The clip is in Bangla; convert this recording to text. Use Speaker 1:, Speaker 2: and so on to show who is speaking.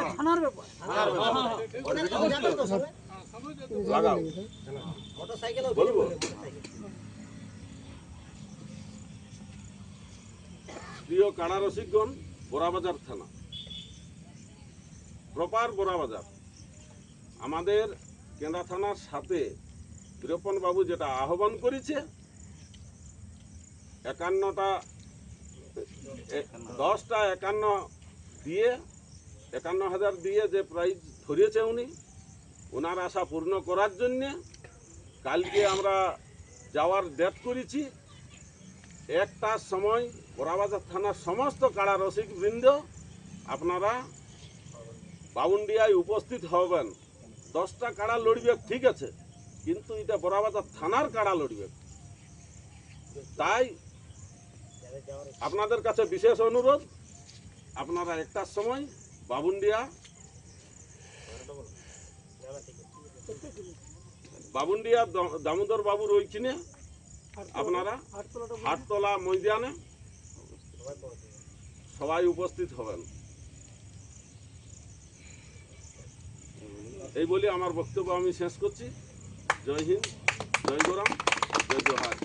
Speaker 1: না থানার ব্যাপার।
Speaker 2: লাগাও। বলব প্রিয় কাড়া রসিকগণ বোরাবাজার থানা। প্রপার বোরাবাজার আমাদের কেন্দ্রা থানার সাথে বাবু যেটা আহ্বান করেছে একান্নটা দশটা একান্ন দিয়ে একান্ন হাজার দিয়ে যে প্রাইজ ধরিয়েছে উনি, ওনার আশা পূর্ণ করার জন্যে কালকে আমরা যাওয়ার ডেট করেছি। একটার সময় বড়াবাজার থানার সমস্ত কাড়া রসিক বৃন্দ আপনারা বাউন্ডিয়ায় উপস্থিত হবেন। দশটা কাড়া লড়বে, ঠিক আছে, কিন্তু এটা বড়াবাজার থানার কাড়া লড়বে। তাই আপনাদের কাছে বিশেষ অনুরোধ, আপনারা একটার সময় বাবুন্ডিয়া? বাবুন্ডিয়া দামোদর বাবুর ওইখানে? আপনারা? আটতলা ময়দানে? সবাই উপস্থিত হবেন। এই বলে আমার বক্তব্য আমি শেষ করছি। জয় হিন্দ জয় গোরাম জয় জোহার।